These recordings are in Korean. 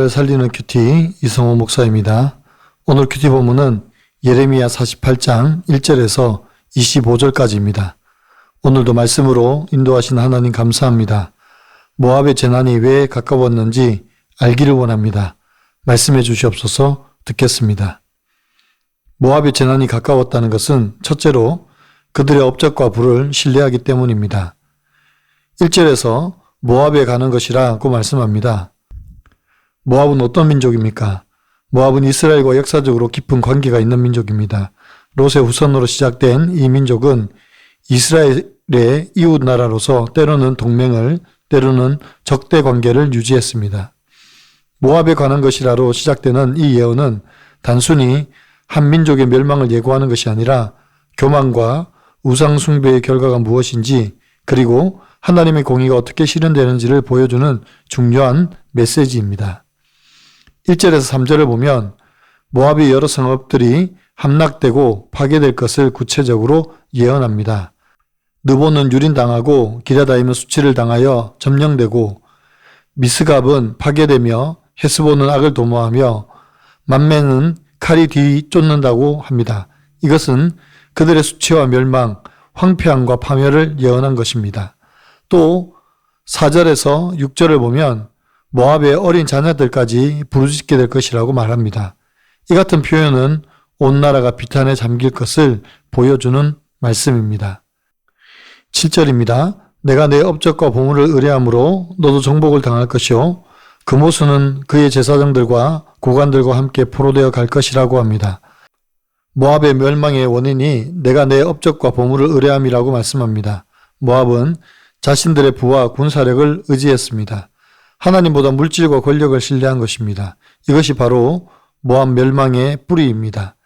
나를 살리는 큐티 이성호 목사입니다. 오늘 큐티 본문은 예레미야 48장 1절에서 25절까지입니다. 오늘도 말씀으로 인도하신 하나님 감사합니다. 모압의 재난이 왜 가까웠는지 알기를 원합니다. 말씀해 주시옵소서 듣겠습니다. 모압의 재난이 가까웠다는 것은 첫째로 그들의 업적과 부를 신뢰하기 때문입니다. 1절에서 모압에 가는 것이라고 말씀합니다. 모압은 어떤 민족입니까? 모압은 이스라엘과 역사적으로 깊은 관계가 있는 민족입니다. 롯의 후손으로 시작된 이 민족은 이스라엘의 이웃 나라로서 때로는 동맹을 때로는 적대 관계를 유지했습니다. 모압에 관한 것이라로 시작되는 이 예언은 단순히 한 민족의 멸망을 예고하는 것이 아니라 교만과 우상숭배의 결과가 무엇인지 그리고 하나님의 공의가 어떻게 실현되는지를 보여주는 중요한 메시지입니다. 1절에서 3절을 보면 모압의 여러 성읍들이 함락되고 파괴될 것을 구체적으로 예언합니다. 느보는 유린당하고 기라다임은 수치를 당하여 점령되고 미스갑은 파괴되며 헤스본은 악을 도모하며 만매는 칼이 뒤쫓는다고 합니다. 이것은 그들의 수치와 멸망, 황폐함과 파멸을 예언한 것입니다. 또 4절에서 6절을 보면 모압의 어린 자녀들까지 부르짖게 될 것이라고 말합니다. 이 같은 표현은 온 나라가 비탄에 잠길 것을 보여주는 말씀입니다. 7절입니다. 내가 내 업적과 보물을 의뢰함으로 너도 정복을 당할 것이요. 그 모수는 그의 제사장들과 고관들과 함께 포로되어 갈 것이라고 합니다. 모압의 멸망의 원인이 내가 내 업적과 보물을 의뢰함이라고 말씀합니다. 모압은 자신들의 부와 군사력을 의지했습니다. 하나님보다 물질과 권력을 신뢰한 것입니다. 이것이 바로 모함 멸망의 뿌리입니다.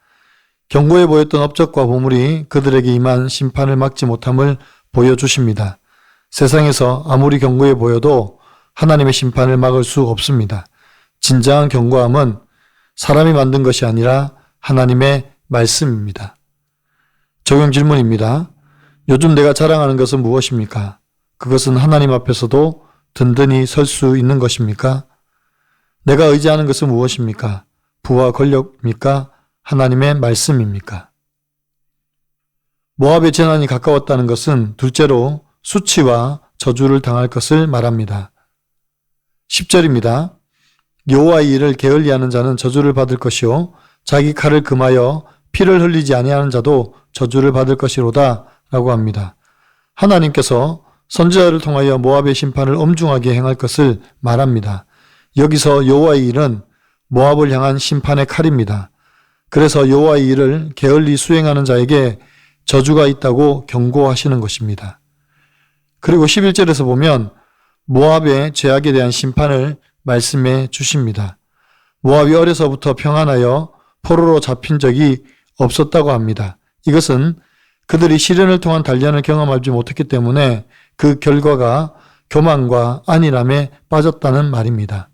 경고해 보였던 업적과 보물이 그들에게 임한 심판을 막지 못함을 보여주십니다. 세상에서 아무리 경고해 보여도 하나님의 심판을 막을 수 없습니다. 진정한 경고함은 사람이 만든 것이 아니라 하나님의 말씀입니다. 적용 질문입니다. 요즘 내가 자랑하는 것은 무엇입니까? 그것은 하나님 앞에서도 든든히 설 수 있는 것입니까? 내가 의지하는 것은 무엇입니까? 부와 권력입니까? 하나님의 말씀입니까? 모압의 재난이 가까웠다는 것은 둘째로 수치와 저주를 당할 것을 말합니다. 10절입니다. 여호와의 일을 게을리하는 자는 저주를 받을 것이요 자기 칼을 금하여 피를 흘리지 아니하는 자도 저주를 받을 것이로다 라고 합니다. 하나님께서 선지자를 통하여 모압의 심판을 엄중하게 행할 것을 말합니다. 여기서 여호와의 일은 모압을 향한 심판의 칼입니다. 그래서 여호와의 일을 게을리 수행하는 자에게 저주가 있다고 경고하시는 것입니다. 그리고 11절에서 보면 모압의 죄악에 대한 심판을 말씀해 주십니다. 모압이 어려서부터 평안하여 포로로 잡힌 적이 없었다고 합니다. 이것은 그들이 시련을 통한 단련을 경험하지 못했기 때문에 그 결과가 교만과 안일함에 빠졌다는 말입니다.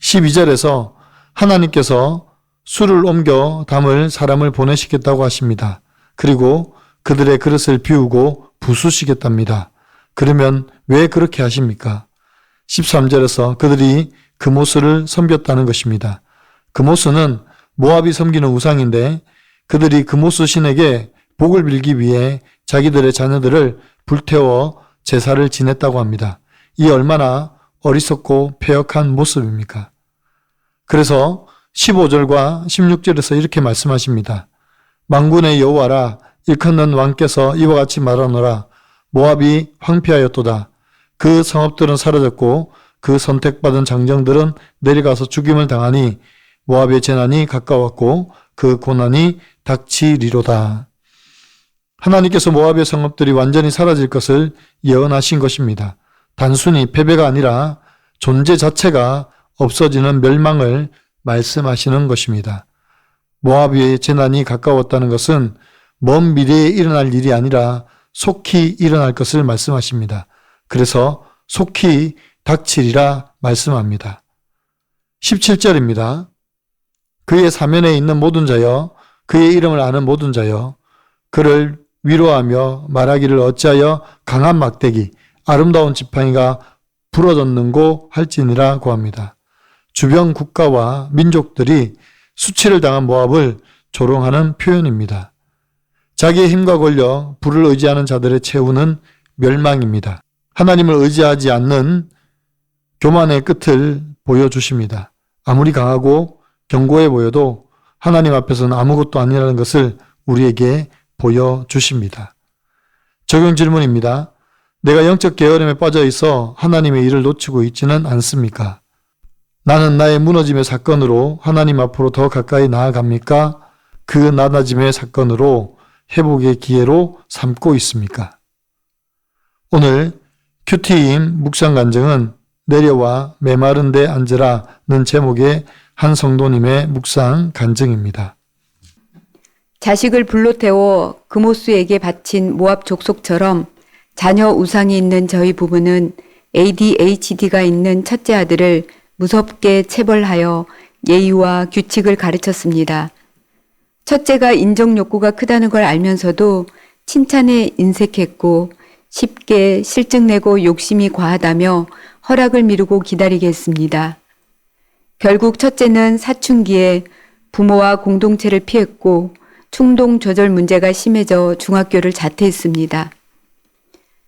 12절에서 하나님께서 술을 옮겨 담을 사람을 보내시겠다고 하십니다. 그리고 그들의 그릇을 비우고 부수시겠답니다. 그러면 왜 그렇게 하십니까? 13절에서 그들이 금오스를 섬겼다는 것입니다. 금오스는 모압이 섬기는 우상인데 그들이 금오스 신에게 복을 빌기 위해 자기들의 자녀들을 불태워 제사를 지냈다고 합니다. 이 얼마나 어리석고 폐역한 모습입니까? 그래서 15절과 16절에서 이렇게 말씀하십니다. 망군의 여호와라 일컫는 왕께서 이와 같이 말하노라 모압이 황폐하였도다. 그 성읍들은 사라졌고 그 선택받은 장정들은 내려가서 죽임을 당하니 모압의 재난이 가까웠고 그 고난이 닥치리로다. 하나님께서 모압의 성읍들이 완전히 사라질 것을 예언하신 것입니다. 단순히 패배가 아니라 존재 자체가 없어지는 멸망을 말씀하시는 것입니다. 모압의 재난이 가까웠다는 것은 먼 미래에 일어날 일이 아니라 속히 일어날 것을 말씀하십니다. 그래서 속히 닥치리라 말씀합니다. 17절입니다. 그의 사면에 있는 모든 자여, 그의 이름을 아는 모든 자여, 그를 위로하며 말하기를 어찌하여 강한 막대기, 아름다운 지팡이가 불어넣는고 할지니라 고합니다. 주변 국가와 민족들이 수치를 당한 모압을 조롱하는 표현입니다. 자기의 힘과 권력, 불을 의지하는 자들의 최후는 멸망입니다. 하나님을 의지하지 않는 교만의 끝을 보여주십니다. 아무리 강하고 견고해 보여도 하나님 앞에서는 아무것도 아니라는 것을 우리에게 보여주십니다. 적용 질문입니다. 내가 영적 게으름에 빠져 있어 하나님의 일을 놓치고 있지는 않습니까? 나는 나의 무너짐의 사건으로 하나님 앞으로 더 가까이 나아갑니까? 그 낮아짐의 사건으로 회복의 기회로 삼고 있습니까? 오늘 큐티임 묵상 간증은 내려와 메마른 데 앉으라는 제목의 한 성도님의 묵상 간증입니다. 자식을 불로 태워 그모스에게 바친 모압 족속처럼 자녀 우상이 있는 저희 부부는 ADHD가 있는 첫째 아들을 무섭게 체벌하여 예의와 규칙을 가르쳤습니다. 첫째가 인정 욕구가 크다는 걸 알면서도 칭찬에 인색했고 쉽게 실증내고 욕심이 과하다며 허락을 미루고 기다리게 했습니다. 결국 첫째는 사춘기에 부모와 공동체를 피했고 충동 조절 문제가 심해져 중학교를 자퇴했습니다.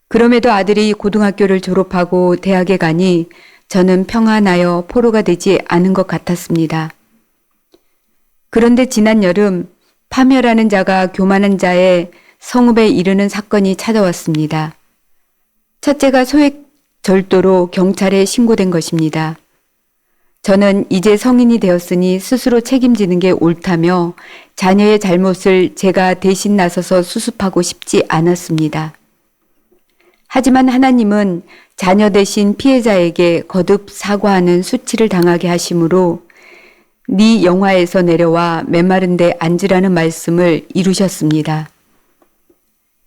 그럼에도 아들이 고등학교를 졸업하고 대학에 가니 저는 평안하여 포로가 되지 않은 것 같았습니다. 그런데 지난 여름 파멸하는 자가 교만한 자의 성읍에 이르는 사건이 찾아왔습니다. 첫째가 소액 절도로 경찰에 신고된 것입니다. 저는 이제 성인이 되었으니 스스로 책임지는 게 옳다며 자녀의 잘못을 제가 대신 나서서 수습하고 싶지 않았습니다. 하지만 하나님은 자녀 대신 피해자에게 거듭 사과하는 수치를 당하게 하심으로 네 영화에서 내려와 메마른 데 앉으라는 말씀을 이루셨습니다.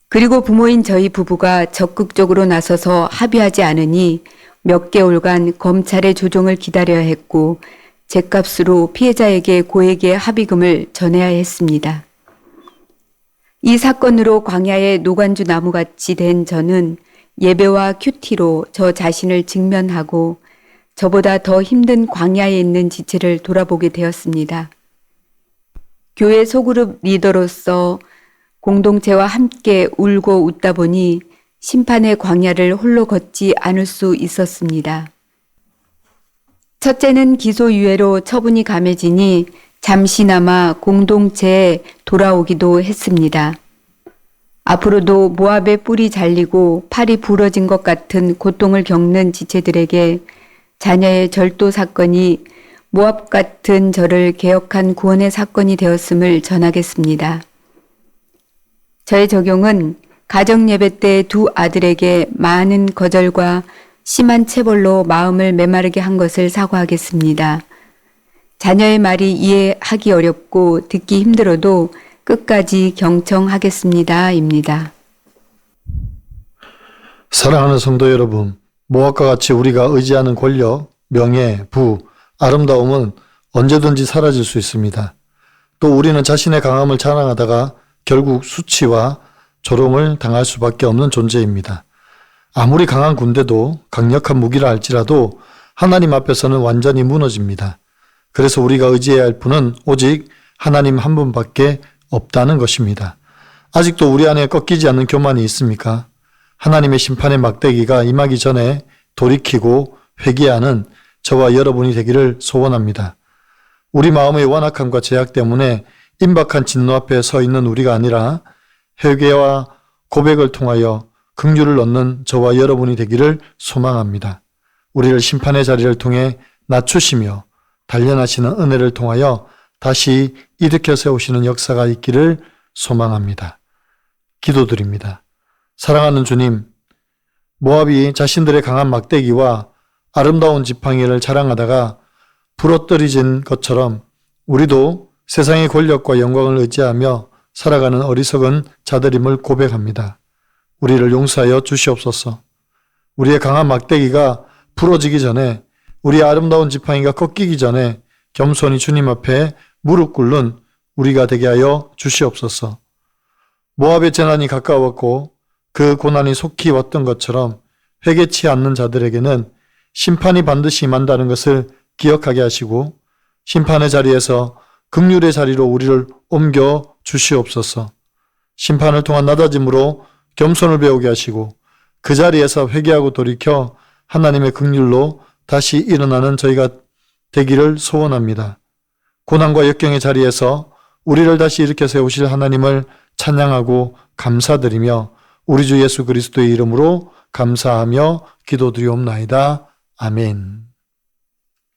그리고 부모인 저희 부부가 적극적으로 나서서 합의하지 않으니 몇 개월간 검찰의 조정을 기다려야 했고 제값으로 피해자에게 고액의 합의금을 전해야 했습니다. 이 사건으로 광야의 노관주 나무같이 된 저는 예배와 큐티로 저 자신을 직면하고 저보다 더 힘든 광야에 있는 지체를 돌아보게 되었습니다. 교회 소그룹 리더로서 공동체와 함께 울고 웃다 보니 심판의 광야를 홀로 걷지 않을 수 있었습니다. 첫째는 기소유예로 처분이 감해지니 잠시나마 공동체에 돌아오기도 했습니다. 앞으로도 모압의 뿔이 잘리고 팔이 부러진 것 같은 고통을 겪는 지체들에게 자녀의 절도 사건이 모압 같은 저를 개혁한 구원의 사건이 되었음을 전하겠습니다. 저의 적용은 가정 예배 때 두 아들에게 많은 거절과 심한 체벌로 마음을 메마르게 한 것을 사과하겠습니다. 자녀의 말이 이해하기 어렵고 듣기 힘들어도 끝까지 경청하겠습니다. 입니다. 사랑하는 성도 여러분, 모압과 같이 우리가 의지하는 권력, 명예, 부, 아름다움은 언제든지 사라질 수 있습니다. 또 우리는 자신의 강함을 자랑하다가 결국 수치와 조롱을 당할 수밖에 없는 존재입니다. 아무리 강한 군대도 강력한 무기라 할지라도 하나님 앞에서는 완전히 무너집니다. 그래서 우리가 의지해야 할 분은 오직 하나님 한 분밖에 없다는 것입니다. 아직도 우리 안에 꺾이지 않는 교만이 있습니까? 하나님의 심판의 막대기가 임하기 전에 돌이키고 회개하는 저와 여러분이 되기를 소원합니다. 우리 마음의 완악함과 제약 때문에 임박한 진노 앞에 서 있는 우리가 아니라 회개와 고백을 통하여 긍휼을 얻는 저와 여러분이 되기를 소망합니다. 우리를 심판의 자리를 통해 낮추시며 단련하시는 은혜를 통하여 다시 일으켜 세우시는 역사가 있기를 소망합니다. 기도드립니다. 사랑하는 주님, 모압이 자신들의 강한 막대기와 아름다운 지팡이를 자랑하다가 부러뜨리진 것처럼 우리도 세상의 권력과 영광을 의지하며 살아가는 어리석은 자들임을 고백합니다. 우리를 용서하여 주시옵소서. 우리의 강한 막대기가 부러지기 전에 우리의 아름다운 지팡이가 꺾이기 전에 겸손히 주님 앞에 무릎 꿇는 우리가 되게 하여 주시옵소서. 모압의 재난이 가까웠고 그 고난이 속히 왔던 것처럼 회개치 않는 자들에게는 심판이 반드시 임한다는 것을 기억하게 하시고 심판의 자리에서 극률의 자리로 우리를 옮겨 주시옵소서. 심판을 통한 나다짐으로 겸손을 배우게 하시고 그 자리에서 회개하고 돌이켜 하나님의 극률로 다시 일어나는 저희가 되기를 소원합니다. 고난과 역경의 자리에서 우리를 다시 일으켜 세우실 하나님을 찬양하고 감사드리며 우리 주 예수 그리스도의 이름으로 감사하며 기도드리옵나이다. 아멘.